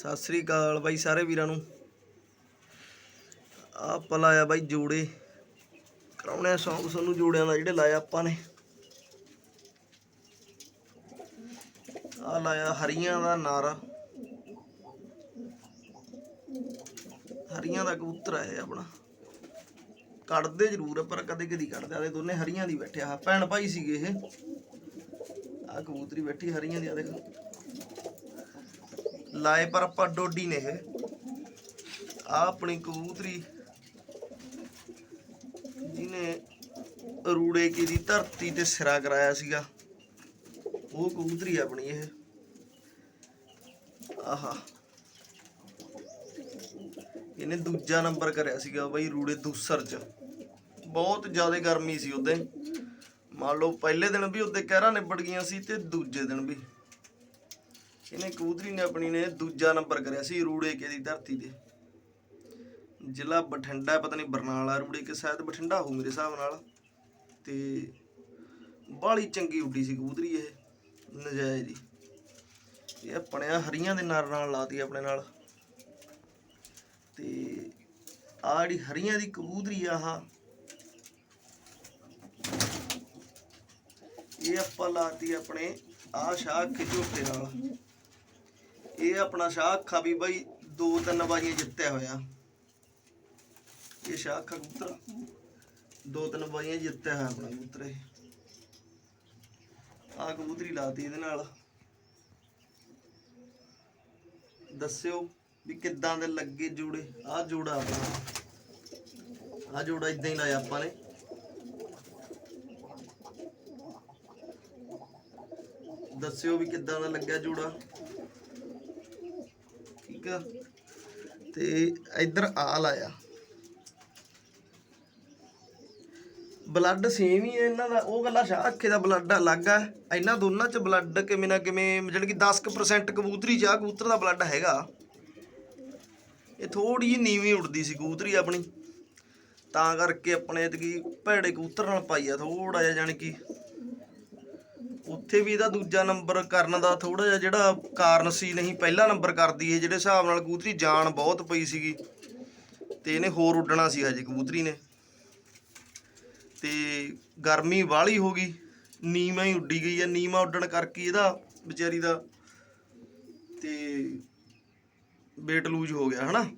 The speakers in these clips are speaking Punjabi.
ਸਤਿ ਸ੍ਰੀ ਅਕਾਲ ਬਾਈ ਸਾਰੇ ਵੀਰਾਂ ਨੂੰ। ਆਪਾਂ ਲਾਇਆ ਬਾਈ ਜੋੜੇ। ਕਰਾਉਣੇ ਸੌਂਗ ਸਾਨੂੰ ਜੋੜਿਆਂ ਦਾ ਜਿਹੜੇ ਲਾਇਆ ਆਪਾਂ ਨੇ। ਆ ਲਾਇਆ ਹਰੀਆਂ ਦਾ ਨਾਰਾ। ਹਰੀਆਂ ਦਾ ਕਬੂਤਰ ਹੈ ਆਪਣਾ। ਕੱਢਦੇ ਜ਼ਰੂਰ ਆ, ਪਰ ਕਦੇ ਕਦੀ ਕੱਢਦੇ ਆ। ਦੋਨੇ ਹਰੀਆਂ ਦੀ ਬੈਠਿਆ ਭੈਣ ਭਾਈ ਸੀਗੇ ਇਹ। ਆ ਕਬੂਤਰੀ ਬੈਠੀ ਹਰੀਆਂ ਦੀ ਆ ਦੇਖ। ਲਾਏ ਪਰ ਆਪਾਂ ਡੋਡੀ ਨੇ ਇਹ। ਆ ਆਪਣੀ ਕਬੂਤਰੀ। ਜਿਹਨੇ ਰੂੜੇ ਕੀ ਦੀ ਧਰਤੀ ਤੇ ਸਿਰਾ ਕਰਾਇਆ ਸੀਗਾ। ਉਹ ਕਬੂਤਰੀ ਆ ਆਪਣੀ ਇਹ। ਆਹਾ। ਇਹਨੇ ਦੂਜਾ ਨੰਬਰ ਕਰਿਆ ਸੀਗਾ ਬਈ ਰੂੜੇ ਦੂਸਰ ਚ। ਬਹੁਤ ਜ਼ਿਆਦਾ ਗਰਮੀ ਸੀ ਉਹਦੇ। ਮੰਨ ਲਓ ਪਹਿਲੇ ਦਿਨ ਵੀ ਉਹਦੇ ਕਹਿਰਾਂ ਨਿਬੜ ਗਈਆਂ ਸੀ ਤੇ ਦੂਜੇ ਦਿਨ ਵੀ। ਇਹਨੇ ਕਬੂਤਰੀ ਨੇ ਆਪਣੀ ਨੇ ਦੂਜਾ ਨੰਬਰ ਕਰਿਆ ਸੀ ਰੂੜੇ ਕੇ ਦੀ ਧਰਤੀ ਤੇ। ਜ਼ਿਲ੍ਹਾ ਬਠਿੰਡਾ, ਪਤਾ ਨਹੀਂ ਬਰਨਾਲਾ ਰੂੜੇ ਕੇ, ਸ਼ਾਇਦ ਬਠਿੰਡਾ ਹੋ ਮੇਰੇ ਹਿਸਾਬ ਨਾਲ। ਤੇ ਬਾਲੀ ਚੰਗੀ ਉੱਡੀ ਸੀ ਕਬੂਤਰੀ ਇਹ, ਨਜਾਇਜ਼ ਦੀ ਇਹ ਆਪਣਿਆ ਹਰੀਆਂ ਦੇ ਨਾਲ ਨਾਲ ਲਾਤੀ ਆਪਣੇ ਨਾਲ। ਤੇ ਆ ਜਿਹੜੀ ਹਰੀਆਂ ਦੀ ਕਬੂਤਰੀ ਆ ਆਹ, ਇਹ ਆਪਾਂ ਲਾਤੀ ਆਪਣੇ ਆ ਸ਼ਾਹ ਅੱਖੇ ਨਾਲ। ਇਹ ਆਪਣਾ ਸ਼ਾਹ ਅੱਖਾ ਵੀ ਬਾਈ ਦੋ ਤਿੰਨ ਵਾਰੀਆਂ ਜਿੱਤਿਆ ਹੋਇਆ। ਇਹ ਸ਼ਾਹ ਅੱਖਾ ਕਬੂਤਰ। ਦੋ ਤਿੰਨ ਵਾਰੀਆਂ ਜਿੱਤਿਆ ਹੋਇਆ ਆਪਣਾ ਕਬੂਤਰ ਇਹ। ਆ ਕਬੂਤਰੀ ਲਾਤੀ ਇਹਦੇ ਨਾਲ। ਦੱਸਿਓ ਵੀ ਕਿੱਦਾਂ ਦੇ ਲੱਗੇ ਜੋੜੇ। ਆ ਜੋੜਾ ਆਪਣਾ। ਆ ਜੋੜਾ ਇਦਾਂ ਹੀ ਲਾਇਆ ਆਪਾਂ ਨੇ। ਦੱਸਿਓ ਵੀ ਕਿੱਦਾਂ ਦਾ ਲੱਗਿਆ ਜੋੜਾ। ਠੀਕ ਆ। ਤੇ ਇੱਧਰ ਆ ਲਾਇਆ ਬਲੱਡ ਸੇਮ ਹੀ ਹੈ ਇਹਨਾਂ ਦਾ। ਉਹ ਗੱਲਾਂ ਸ਼ਾਹ ਅੱਖੇ ਦਾ ਬਲੱਡ ਅਲੱਗ ਆ। ਇਹਨਾਂ ਦੋਨਾਂ ਚ ਬਲੱਡ ਕਿਵੇਂ ਨਾ ਕਿਵੇਂ ਜਿਹੜੀ ਕਿ 10% ਕਬੂਤਰੀ ਚਾਹ ਕਬੂਤਰ ਦਾ ਬਲੱਡ ਹੈਗਾ। ਇਹ ਥੋੜੀ ਜਿਹੀ ਨੀਵੀਂ ਉੱਡਦੀ ਸੀ ਕਬੂਤਰੀ ਆਪਣੀ। ਤਾਂ ਕਰਕੇ ਆਪਣੇ ਇਤਕੀ ਭੈੜੇ ਕਬੂਤਰ ਨਾਲ ਪਾਈ ਆ ਥੋੜਾ ਜਿਹਾ, ਜਾਣੀ ਕਿ ਉੱਥੇ ਵੀ ਇਹਦਾ ਦੂਜਾ ਨੰਬਰ ਕਰਨ ਦਾ ਥੋੜਾ ਜਿਹਾ ਜਿਹੜਾ ਕਾਰਨ ਸੀ, ਨਹੀਂ, ਪਹਿਲਾ ਨੰਬਰ ਕਰਦੀ ਇਹ ਜਿਹੜੇ ਹਿਸਾਬ ਨਾਲ ਕਬੂਤਰੀ ਜਾਨ ਬਹੁਤ ਪਈ ਸੀਗੀ। ਤੇ ਇਹਨੇ ਹੋਰ ਉੱਡਣਾ ਸੀ ਹਜੇ ਕਬੂਤਰੀ ਨੇ। ਤੇ ਗਰਮੀ ਵਾਲੀ ਹੋ ਗਈ, ਨੀਵਾਂ ਹੀ ਉੱਡੀ ਗਈ ਹੈ ਨੀਵਾਂ ਉੱਡਣ ਕਰਕੇ ਇਹਦਾ ਵਿਚਾਰੀ ਦਾ ਤੇ weight ਲੂਜ ਹੋ ਗਿਆ, ਹਨਾ?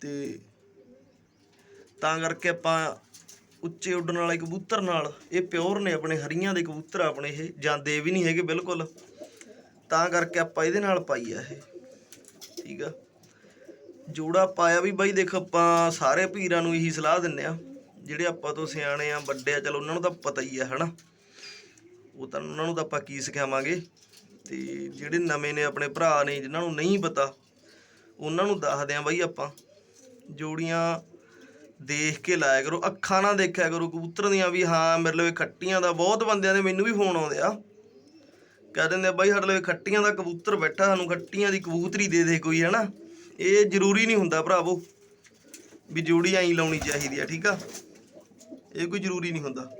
ਤੇ ਤਾਂ ਕਰਕੇ ਆਪਾਂ ਉੱਚੇ ਉੱਡਣ ਵਾਲੇ ਕਬੂਤਰ ਨਾਲ। ਇਹ ਪਿਓਰ ਨੇ ਆਪਣੇ ਹਰੀਆਂ ਦੇ ਕਬੂਤਰ ਆਪਣੇ ਇਹ, ਜਾਂਦੇ ਵੀ ਨਹੀਂ ਹੈਗੇ ਬਿਲਕੁਲ। ਤਾਂ ਕਰਕੇ ਆਪਾਂ ਇਹਦੇ ਨਾਲ ਪਾਈ ਆ ਇਹ। ਠੀਕ ਆ। ਜੋੜਾ ਪਾਇਆ ਵੀ ਬਾਈ, ਦੇਖ ਆਪਾਂ ਸਾਰੇ ਪੀਰਾਂ ਨੂੰ ਇਹੀ ਸਲਾਹ ਦਿੰਨੇ ਆ। ਜਿਹੜੇ ਆਪਾਂ ਤੋਂ ਸਿਆਣੇ ਆ, ਵੱਡੇ ਆ, ਚਲੋ ਉਹਨਾਂ ਨੂੰ ਤਾਂ ਪਤਾ ਹੀ ਆ, ਹਨਾ। ਉਹ ਤਾਂ ਉਹਨਾਂ ਨੂੰ ਤਾਂ ਆਪਾਂ ਕੀ ਸਿਖਾਵਾਂਗੇ? ਤੇ ਜਿਹੜੇ ਨਵੇਂ ਨੇ ਆਪਣੇ ਭਰਾ ਨੇ, ਜਿਨ੍ਹਾਂ ਨੂੰ ਨਹੀਂ ਪਤਾ, ਉਹਨਾਂ ਨੂੰ ਦੱਸਦੇ ਆ ਬਾਈ ਆਪਾਂ। ਜੋੜੀਆਂ ਦੇਖ ਕੇ ਲਾਇਆ ਕਰੋ, ਅੱਖਾਂ ਨਾਲ ਦੇਖਿਆ ਕਰੋ, ਕਬੂਤਰ ਦੀਆਂ ਵੀ, ਹਾਂ, ਮੇਰੇ ਲਈ ਖੱਟੀਆਂ ਦਾ, ਬਹੁਤ ਬੰਦਿਆਂ ਦੇ ਮੈਨੂੰ ਵੀ ਫੋਨ ਆਉਂਦੇ ਆ। ਕਹਿ ਦਿੰਦੇ ਬਾਈ, ਸਾਡੇ ਲਈ ਖੱਟੀਆਂ ਦਾ ਕਬੂਤਰ ਬੈਠਾ, ਸਾਨੂੰ ਖੱਟੀਆਂ ਦੀ ਕਬੂਤਰੀ ਦੇ ਦੇ ਕੋਈ ਹੈ ਨਾ ਇਹ ਜ਼ਰੂਰੀ ਨਹੀਂ ਹੁੰਦਾ ਭਰਾਵੋ ਵੀ ਜੋੜੀ ਐਂ ਲਾਉਣੀ ਚਾਹੀਦੀ ਆ, ਠੀਕ ਆ? ਇਹ ਕੋਈ ਜ਼ਰੂਰੀ ਨਹੀਂ ਹੁੰਦਾ।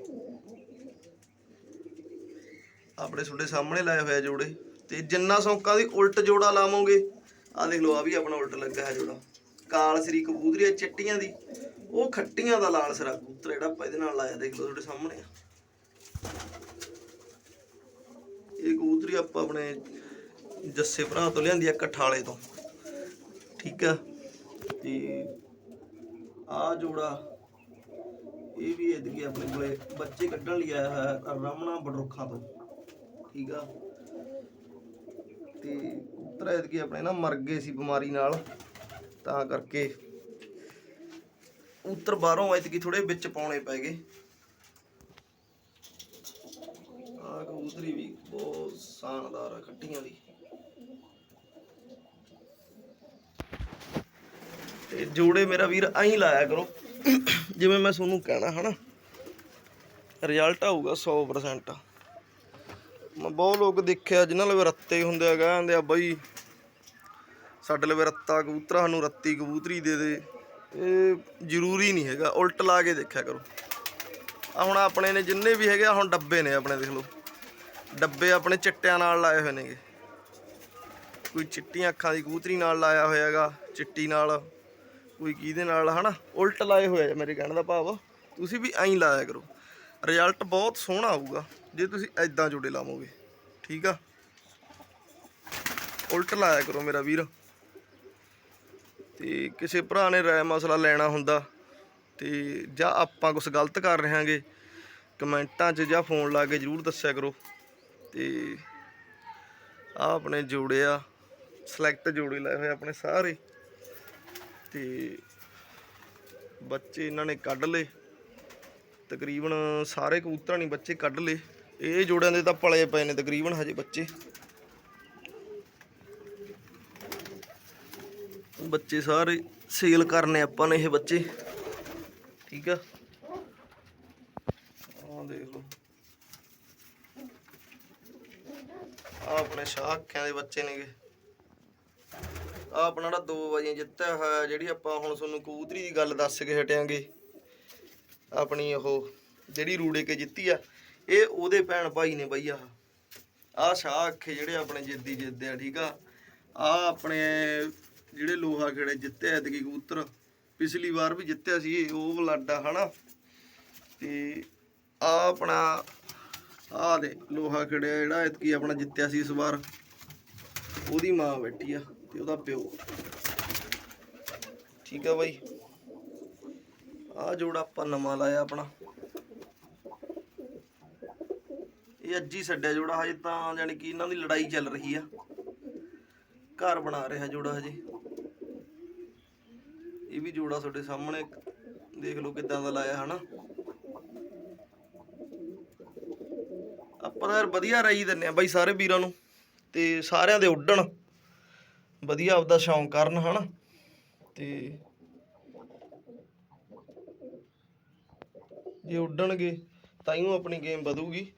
ਆਪਣੇ ਤੁਹਾਡੇ ਸਾਹਮਣੇ ਲਾਇਆ ਹੋਇਆ ਜੋੜੇ, ਤੇ ਜਿੰਨਾ ਸੌਂਕਾਂ ਦੀ ਉਲਟ ਜੋੜਾ ਲਾਵੋਗੇ ਆ ਦੇਖ ਲਓ ਆ ਵੀ ਆਪਣਾ ਉਲਟ ਲੱਗਾ ਹੈ ਜੋੜਾ। ਕਾਲ ਸ੍ਰੀ ਕਬੂਤਰੀ ਚਿੱਟੀਆਂ ਦੀ। ਉਹ ਖੱਟੀਆਂ ਦਾ ਲਾਲ ਸਰਾ ਕਬੂਤਰ ਜਿਹੜਾ ਆਪਾਂ ਇਹਦੇ ਨਾਲ ਲਾਇਆ, ਦੇਖ ਲਓ ਤੁਹਾਡੇ ਸਾਹਮਣੇ ਆ। ਇਹ ਕਬੂਤਰੀ ਆਪਾਂ ਆਪਣੇ ਜੱਸੇ ਭਰਾ ਤੋਂ ਲਿਆਂਦੀ ਆ, ਕਠਾਲੇ ਤੋਂ। ਠੀਕ ਆ? ਤੇ ਆ ਜੋੜਾ, ਇਹ ਵੀ ਇਦਕੀ ਆਪਣੇ ਕੋਲੇ ਬੱਚੇ ਕੱਢਣ ਲਈ ਆਇਆ ਹੈ ਰਮਣਾ ਬਡਰੁੱਖਾਂ ਤੋਂ। ਠੀਕ ਆ? ਤੇ ਕਬੂਤਰ ਇਦਕੀ ਆਪਣੇ ਨਾ, ਮਰ ਗਏ ਸੀ ਬਿਮਾਰੀ ਨਾਲ। ਤਾਂ ਕਰਕੇ ਕਬੂਤਰ ਬਾਹਰੋਂ ਇਦਕੀ ਥੋੜੇ ਵਿੱਚ ਪਾਉਣੇ ਪੈ ਗਏ। ਆ ਕਬੂਤਰੀ ਵੀ ਬਹੁਤ ਸ਼ਾਨਦਾਰ ਆ ਖੱਟੀਆਂ ਦੀ। ਤੇ ਜੋੜੇ ਮੇਰਾ ਵੀਰ ਐਂ ਲਾਇਆ ਕਰੋ, ਜਿਵੇਂ ਮੈਂ ਤੁਹਾਨੂੰ ਕਹਿਣਾ ਹਨਾ ਰਿਜ਼ਲਟ ਆਊਗਾ 100% ਮੈਂ ਬਹੁਤ ਲੋਕ ਦੇਖਿਆ, ਜਿਨ੍ਹਾਂ ਲਵੇ ਰੱਤੇ ਹੁੰਦੇ ਆ, ਕਹਿੰਦੇ ਆ ਬਈ ਸਾਡੇ ਲਵੇ ਰੱਤਾ ਕਬੂਤਰ ਸਾਨੂੰ ਰੱਤੀ ਕਬੂਤਰੀ ਦੇ ਦੇ। ਇਹ ਜ਼ਰੂਰੀ ਨਹੀਂ ਹੈਗਾ, ਉਲਟ ਲਾ ਕੇ ਦੇਖਿਆ ਕਰੋ। ਆ ਹੁਣ ਆਪਣੇ ਨੇ ਜਿੰਨੇ ਵੀ ਹੈਗੇ ਆ ਹੁਣ ਡੱਬੇ ਨੇ ਆਪਣੇ, ਦੇਖ ਲਓ। ਡੱਬੇ ਆਪਣੇ ਚਿੱਟਿਆਂ ਨਾਲ ਲਾਏ ਹੋਏ ਨੇਗੇ। ਕੋਈ ਚਿੱਟੀਆਂ ਅੱਖਾਂ ਦੀ ਕਬੂਤਰੀ ਨਾਲ ਲਾਇਆ ਹੋਇਆ ਹੈਗਾ ਚਿੱਟੀ ਨਾਲ, ਕੋਈ ਕਿਹਦੇ ਨਾਲ, ਹਨਾ? ਉਲਟ ਲਾਏ ਹੋਇਆ ਮੇਰੇ ਕਹਿਣ ਦਾ ਭਾਵ। ਤੁਸੀਂ ਵੀ ਐਂ ਲਾਇਆ ਕਰੋ। ਰਿਜ਼ਲਟ ਬਹੁਤ ਸੋਹਣਾ ਆਊਗਾ, ਜੇ ਤੁਸੀਂ ਐਦਾਂ ਜੋੜੇ ਲਾਵੋਗੇ। ਠੀਕ ਆ? ਉਲਟ ਲਾਇਆ ਕਰੋ ਮੇਰਾ ਵੀਰ। ਤੇ ਕਿਸੇ ਭਰਾ ਨੇ ਰਾਏ ਮਸਲਾ ਲੈਣਾ ਹੁੰਦਾ ਤੇ ਜਾਂ ਆਪਾਂ ਕੁਝ ਗਲਤ ਕਰ ਰਹੇ ਹਾਂਗੇ ਕਮੈਂਟਾਂ 'ਚ ਜਾਂ ਫੋਨ ਲਾ ਕੇ ਜਰੂਰ ਦੱਸਿਆ ਕਰੋ। ਤੇ ਆ ਆਪਣੇ ਜੋੜੇ ਆ ਸਿਲੈਕਟ ਜੋੜੇ ਲਾਏ ਹੋਏ ਆਪਣੇ ਸਾਰੇ। ਤੇ ਬੱਚੇ ਇਹਨਾਂ ਨੇ ਕੱਢ ਲਏ। ਤਕਰੀਬਨ ਸਾਰੇ ਕਬੂਤਰਾਂ ਨਹੀਂ ਬੱਚੇ ਕੱਢ ਲਏ। ਇਹ ਜੋੜਿਆਂ ਦੇ ਤਾਂ ਪਲੇ ਪਏ ਨੇ ਤਕਰੀਬਨ ਹਜੇ ਬੱਚੇ। ਬੱਚੇ ਸਾਰੇ ਸੇਲ ਕਰਨੇ ਆਪਾਂ ਨੇ ਇਹ ਬੱਚੇ। ਠੀਕ ਆ? ਆਹ ਦੇਖ ਲਓ। ਆ ਆਪਣੇ ਸ਼ਾਹ ਦੇ ਬੱਚੇ ਨੇਗੇ। ਆ ਆਪਣਾ ਜਿਹੜਾ 2 ਵਜੇ ਜਿੱਤਿਆ ਹੋਇਆ, ਜਿਹੜੀ ਆਪਾਂ ਹੁਣ ਤੁਹਾਨੂੰ ਕਬੂਤਰੀ ਦੀ ਗੱਲ ਦੱਸ ਕੇ ਹਟਿਆਂਗੇ। ਆਪਣੀ ਉਹ, ਜਿਹੜੀ ਰੂੜੇ ਕੇ ਜਿੱਤੀ ਆ, ਇਹ ਉਹਦੇ ਭੈਣ ਭਾਈ ਨੇ ਬਈ ਆਹ। ਆ ਸ਼ਾਹ ਅੱਖੇ ਜਿਹੜੇ ਆਪਣੇ ਜਿੱਦੀ ਜਿੱਦੇ ਆ, ਠੀਕ ਆ? ਆ ਆਪਣੇ ਜਿਹੜੇ ਲੋਹਾ ਖੇੜੇ ਜਿੱਤਿਆ ਐਤਕੀ ਕਬੂਤਰ ਪਿਛਲੀ ਵਾਰ ਵੀ ਜਿੱਤਿਆ ਸੀ ਇਹ, ਉਹ ਬਲਾਡਾ ਹਨਾ? ਤੇ ਆ ਆਪਣਾ ਆ ਦੇ ਲੋਹਾ ਖੜਿਆ ਜਿਹੜਾ ਇਤਕੀ ਆਪਣਾ ਜਿੱਤਿਆ ਸੀ ਇਸ ਵਾਰ। ਉਹਦੀ ਮਾਂ ਬੈਠੀ ਆ ਤੇ ਉਹਦਾ ਪਿਓ। ਠੀਕ ਆ ਬਾਈ। ਆ ਜੋੜਾ ਆਪਾਂ ਨਵਾਂ ਲਾਇਆ ਆਪਣਾ। ਇਹ ਅੱਜ ਹੀ ਛੱਡਿਆ ਜੋੜਾ ਹਜੇ ਤਾਂ ਜਾਨੀ ਕਿ ਇਹਨਾਂ ਦੀ ਲੜਾਈ ਚੱਲ ਰਹੀ ਆ। ਘਰ ਬਣਾ ਰਿਹਾ ਜੋੜਾ ਹਜੇ। ਇਹ ਵੀ ਜੋੜਾ ਤੁਹਾਡੇ ਸਾਹਮਣੇ। ਦੇਖ ਲਓ ਕਿਦਾਂ ਦਾ ਲਾਇਆ ਹਨਾ। ਆਪਾਂ ਯਾਰ ਵਧੀਆ ਰਾਈ ਦਿੰਨੇ ਆ ਬਾਈ ਸਾਰੇ ਵੀਰਾਂ ਨੂੰ ਤੇ ਸਾਰਿਆਂ ਦੇ ਉੱਡਣ। ਵਧੀਆ ਆਪਦਾ ਸ਼ੌਂਕ ਕਰਨ ਹਨਾ। ਤੇ ਜੇ ਉੱਡਣਗੇ ਤਾਂ ਹੀ ਆਪਣੀ ਗੇਮ ਵਧੂਗੀ।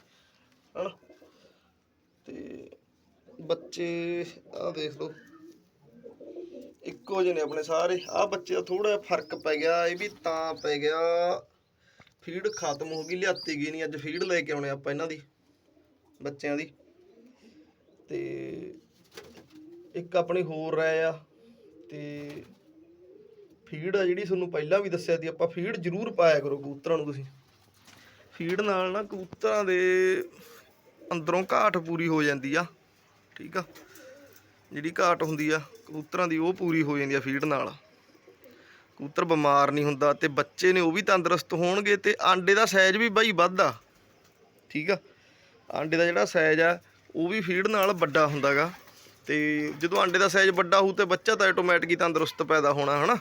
ਹਨਾ। ਬੱਚੇ, ਆਹ ਦੇਖ ਲਓ। ਇੱਕੋ ਜਿਹੇ ਨੇ ਆਪਣੇ ਸਾਰੇ। ਆਹ ਬੱਚੇ ਦਾ ਥੋੜਾ ਫ਼ਰਕ ਪੈ ਗਿਆ, ਇਹ ਵੀ ਤਾਂ ਪੈ ਗਿਆ। ਫੀਡ ਖਤਮ ਹੋ ਗਈ, ਲਿਆਤੀ ਗਈ ਨਹੀਂ, ਅੱਜ ਫੀਡ ਲੈ ਕੇ ਆਉਣੇ ਆਪਾਂ ਇਹਨਾਂ ਦੀ, ਬੱਚਿਆਂ ਦੀ। ਤੇ ਇੱਕ ਆਪਣੀ ਹੋਰ ਰਹਿ ਆ, ਤੇ ਫੀਡ ਆ ਜਿਹੜੀ ਤੁਹਾਨੂੰ ਪਹਿਲਾਂ ਵੀ ਦੱਸਿਆ ਸੀ, ਆਪਾਂ ਫੀਡ ਜ਼ਰੂਰ ਪਾਇਆ ਕਰੋ ਕਬੂਤਰਾਂ ਨੂੰ ਤੁਸੀਂ। ਫੀਡ ਨਾਲ ਨਾ ਕਬੂਤਰਾਂ ਦੇ ਅੰਦਰੋਂ ਘਾਟ ਪੂਰੀ ਹੋ ਜਾਂਦੀ ਆ। ਠੀਕ ਆ? ਜਿਹੜੀ ਘਾਟ ਹੁੰਦੀ ਆ, ਕਬੂਤਰਾਂ ਦੀ ਉਹ ਪੂਰੀ ਹੋ ਜਾਂਦੀ ਆ ਫੀਡ ਨਾਲ। ਕਬੂਤਰ ਬਿਮਾਰ ਨਹੀਂ ਹੁੰਦਾ ਤੇ ਬੱਚੇ ਨੇ ਉਹ ਵੀ ਤੰਦਰੁਸਤ ਹੋਣਗੇ ਤੇ ਆਂਡੇ ਦਾ ਸਾਈਜ਼ ਵੀ ਬਾਈ ਵੱਧਦਾ ਠੀਕ ਆ? ਆਂਡੇ ਦਾ ਜਿਹੜਾ ਸਾਈਜ਼ ਆ, ਉਹ ਵੀ ਫੀਡ ਨਾਲ ਵੱਡਾ ਹੁੰਦਾਗਾ। ਤੇ ਜਦੋਂ ਆਂਡੇ ਦਾ ਸਾਈਜ਼ ਵੱਡਾ ਹੋਊ ਤੇ ਬੱਚਾ ਤਾਂ ਆਟੋਮੈਟਿਕ ਤੰਦਰੁਸਤ ਪੈਦਾ ਹੋਣਾ, ਹਨਾ?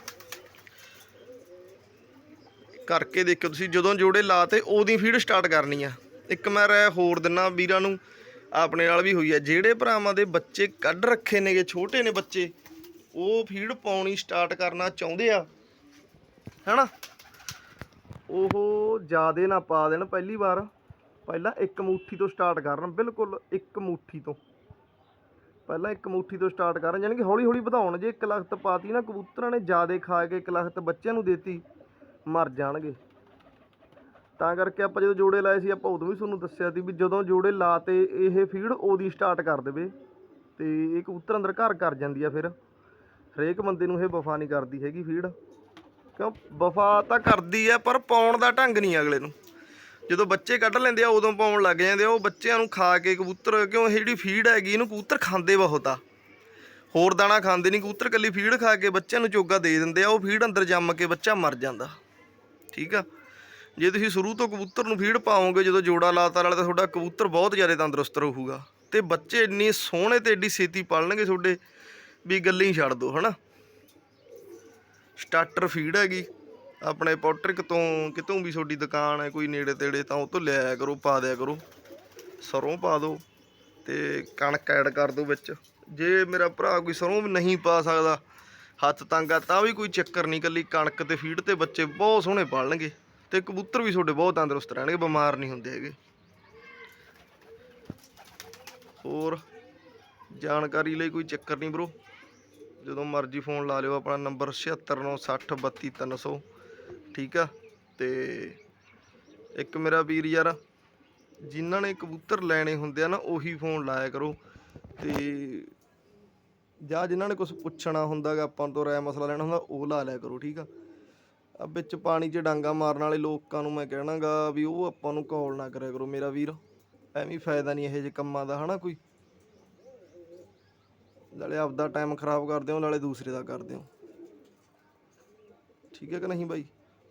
ਕਰਕੇ ਦੇਖਿਓ ਤੁਸੀਂ, ਜਦੋਂ ਜੋੜੇ ਲਾਤੇ, ਉਦੋਂ ਫੀਡ ਸਟਾਰਟ ਕਰਨੀ ਆ। ਇੱਕ ਮੈਂ ਰਾਇ ਹੋਰ ਦਿਨਾ ਵੀਰਾਂ ਨੂੰ ਆਪਣੇ ਨਾਲ ਵੀ ਹੋਈ ਆ। ਜਿਹੜੇ ਭਰਾਵਾਂ ਦੇ ਬੱਚੇ ਕੱਢ ਰੱਖੇ ਨੇਗੇ, ਛੋਟੇ ਨੇ ਬੱਚੇ, ਉਹ ਫੀਡ ਪਾਉਣੀ ਸਟਾਰਟ ਕਰਨਾ ਚਾਹੁੰਦੇ ਆ। ਹੈਨਾ? ਉਹ ਜਿਆਦੇ ਨਾ ਪਾ ਦੇਣ ਪਹਿਲੀ ਵਾਰ। ਪਹਿਲਾਂ ਇੱਕ ਮੁੱਠੀ ਤੋਂ ਸਟਾਰਟ ਕਰਨ, ਬਿਲਕੁਲ ਇੱਕ ਮੁੱਠੀ ਤੋਂ। ਪਹਿਲਾਂ ਇੱਕ ਮੁੱਠੀ ਤੋਂ ਸਟਾਰਟ ਕਰਨ, ਯਾਨੀ ਕਿ ਹੌਲੀ ਹੌਲੀ ਵਧਾਉਣ। ਜੇ ਇੱਕ ਲਖਤ ਪਾਤੀ ਨਾ, ਕਬੂਤਰਾਂ ਨੇ ਜਿਆਦੇ ਖਾ ਕੇ ਇੱਕ ਲਖਤ ਬੱਚਿਆਂ ਨੂੰ ਦੇਤੀ, ਮਰ ਜਾਣਗੇ। ਤਾਂ ਕਰਕੇ ਆਪਾਂ ਜਦੋਂ ਜੋੜੇ ਲਾਏ ਸੀ, ਆਪਾਂ ਉਦੋਂ ਵੀ ਤੁਹਾਨੂੰ ਦੱਸਿਆ ਸੀ ਵੀ ਜਦੋਂ ਜੋੜੇ ਲਾਤੇ, ਇਹ ਫੀਡ ਉਹਦੀ ਸਟਾਰਟ ਕਰ ਦੇਵੇ ਤੇ ਇਹ ਕਬੂਤਰ ਅੰਦਰ ਘਰ ਕਰ ਜਾਂਦੀ ਆ ਫਿਰ। ਹਰੇਕ ਬੰਦੇ ਨੂੰ ਇਹ ਵਫਾ ਨਹੀਂ ਕਰਦੀ ਹੈਗੀ ਫੀਡ ਕਿਉਂ? ਵਫਾ ਤਾਂ ਕਰਦੀ ਆ, ਪਰ ਪਾਉਣ ਦਾ ਢੰਗ ਨਹੀਂ ਅਗਲੇ ਨੂੰ। ਜਦੋਂ ਬੱਚੇ ਕੱਢ ਲੈਂਦੇ ਆ, ਉਦੋਂ ਪਾਉਣ ਲੱਗ ਜਾਂਦੇ ਆ, ਉਹ ਬੱਚਿਆਂ ਨੂੰ ਖਾ ਕੇ ਕਬੂਤਰ, ਕਿਉਂ? ਇਹ ਜਿਹੜੀ ਫੀਡ ਹੈਗੀ, ਇਹਨੂੰ ਕਬੂਤਰ ਖਾਂਦੇ ਬਹੁਤ ਆ। ਹੋਰ ਦਾਣਾ ਖਾਂਦੇ ਨਹੀਂ, ਕਬੂਤਰ ਕੱਲੀ ਫੀਡ ਖਾ ਕੇ ਬੱਚਿਆਂ ਨੂੰ ਚੋਗਾ ਦੇ ਦਿੰਦੇ ਆ, ਉਹ ਫੀਡ ਅੰਦਰ ਜੰਮ ਕੇ ਬੱਚਾ ਮਰ ਜਾਂਦਾ। ਠੀਕ ਆ? ਜੇ ਤੁਸੀਂ ਸ਼ੁਰੂ ਤੋਂ ਕਬੂਤਰ ਨੂੰ ਫੀਡ ਪਾਓਗੇ, ਜਦੋਂ ਜੋੜਾ ਲਾਤਾ ਵਾਲਾ ਤਾਂ ਤੁਹਾਡਾ ਕਬੂਤਰ ਬਹੁਤ ਜ਼ਿਆਦਾ ਤੰਦਰੁਸਤ ਰਹੂਗਾ। ਤੇ ਬੱਚੇ ਇੰਨੇ ਸੋਹਣੇ ਤੇ ਏਡੀ ਛੇਤੀ ਪਾਲਣਗੇ ਤੁਹਾਡੇ, ਵੀ ਗੱਲਾਂ ਹੀ ਛੱਡ ਦੋ, ਹਨਾ? ਸਟਾਰਟਰ ਫੀਡ ਹੈਗੀ। ਆਪਣੇ ਪੋਟਰਿਕ ਤੋਂ ਕਿਤੋਂ ਵੀ ਤੁਹਾਡੀ ਦੁਕਾਨ ਹੈ, ਕੋਈ ਨੇੜੇ ਤੇੜੇ, ਤਾਂ ਉਹ ਤੋਂ ਲਿਆਇਆ ਕਰੋ, ਪਾ ਦਿਆ ਕਰੋ। ਸਰੋਂ ਪਾ ਦਿਓ ਤੇ ਕਣਕ ਐਡ ਕਰ ਦਿਓ ਵਿੱਚ। ਜੇ ਮੇਰਾ ਭਰਾ ਕੋਈ ਸਰੋਂ ਵੀ ਨਹੀਂ ਪਾ ਸਕਦਾ, ਹੱਥ ਤੰਗ ਆ, ਤਾਂ ਵੀ ਕੋਈ ਚੱਕਰ ਨਹੀਂ, ਕੱਲੀ ਕਣਕ ਤੇ ਫੀਡ ਤੇ ਬੱਚੇ ਬਹੁਤ ਸੋਹਣੇ ਪਾਲਣਗੇ। ਤੇ ਕਬੂਤਰ ਵੀ ਤੁਹਾਡੇ ਬਹੁਤ ਤੰਦਰੁਸਤ ਰਹਿਣਗੇ, ਬਿਮਾਰ ਨਹੀਂ ਹੁੰਦੇ ਹੈਗੇ। ਹੋਰ, ਜਾਣਕਾਰੀ ਲਈ ਕੋਈ ਚੱਕਰ ਨਹੀਂ ਬ్రో ਜਦੋਂ ਮਰਜ਼ੀ ਫੋਨ ਲਾ ਲਿਓ, ਆਪਣਾ ਨੰਬਰ 7696032300 ਠੀਕ ਆ? ਤੇ ਇੱਕ ਮੇਰਾ ਵੀਰ ਯਾਰ, ਜਿਨ੍ਹਾਂ ਨੇ ਕਬੂਤਰ ਲੈਣੇ ਹੁੰਦੇ ਆ ਨਾ, ਉਹੀ ਫੋਨ ਲਾਇਆ ਕਰੋ। ਤੇ ਜਾਂ ਜਿਨ੍ਹਾਂ ਨੇ ਕੁਝ ਪੁੱਛਣਾ ਹੁੰਦਾਗਾ ਆਪਾਂ ਤੋਂ ਰਾਇ ਮਸਲਾ ਲੈਣਾ ਹੁੰਦਾ, ਉਹ ਲਾ ਲਿਆ ਕਰੋ, ਠੀਕ ਆ? ਵਿੱਚ ਪਾਣੀ 'ਚ ਡਾਂਗਾ ਮਾਰਨ ਵਾਲੇ ਲੋਕਾਂ ਨੂੰ ਮੈਂ ਕਹਿਣਾਗਾ ਵੀ ਉਹ ਆਪਾਂ ਨੂੰ ਕਾਲ ਨਾ ਕਰਿਆ ਕਰੋ ਮੇਰਾ ਵੀਰ। ਐਵੇਂ ਫਾਇਦਾ ਨਹੀਂ ਇਹੋ ਜਿਹੇ ਕੰਮਾਂ ਦਾ, ਹਨਾ ਕੋਈ? ਨਾਲੇ ਆਪਦਾ ਟਾਈਮ ਖਰਾਬ ਕਰਦੇ ਹੋ, ਨਾਲੇ ਦੂਸਰੇ ਦਾ ਕਰਦੇ ਹੋ। ਠੀਕ ਹੈ ਕਿ ਨਹੀਂ ਬਾਈ?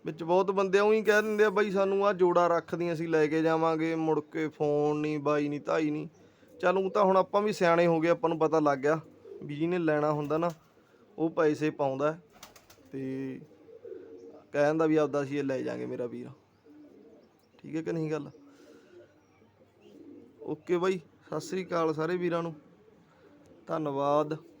ਵਿੱਚ ਬਹੁਤ ਬੰਦੇ ਉਹੀ ਕਹਿ ਦਿੰਦੇ ਆ, ਬਾਈ ਸਾਨੂੰ ਆ ਜੋੜਾ ਰੱਖਦੀਆਂ ਸੀ, ਲੈ ਕੇ ਜਾਵਾਂਗੇ, ਮੁੜ ਕੇ ਫੋਨ ਨਹੀਂ ਬਾਈ ਨਹੀਂ ਧਾਈ ਨਹੀਂ ਚੱਲ ਤਾਂ ਹੁਣ ਆਪਾਂ ਵੀ ਸਿਆਣੇ ਹੋ ਗਏ, ਆਪਾਂ ਨੂੰ ਪਤਾ ਲੱਗ ਗਿਆ ਵੀ ਜਿਹਨੇ ਲੈਣਾ ਹੁੰਦਾ ਨਾ, ਉਹ ਪੈਸੇ ਪਾਉਂਦਾ। ਹੈ ਕਹਿਣ ਦਾ ਵੀ ਆਪਦਾ ਸੀ, ਇਹ ਲੈ ਜਾਾਂਗੇ ਮੇਰਾ ਵੀਰ। ਠੀਕ ਹੈ ਕਿ ਨਹੀਂ ਗੱਲ? ਓਕੇ ਬਾਈ, ਸਤਿ ਸ੍ਰੀ ਅਕਾਲ ਸਾਰੇ ਵੀਰਾਂ ਨੂੰ। ਧੰਨਵਾਦ।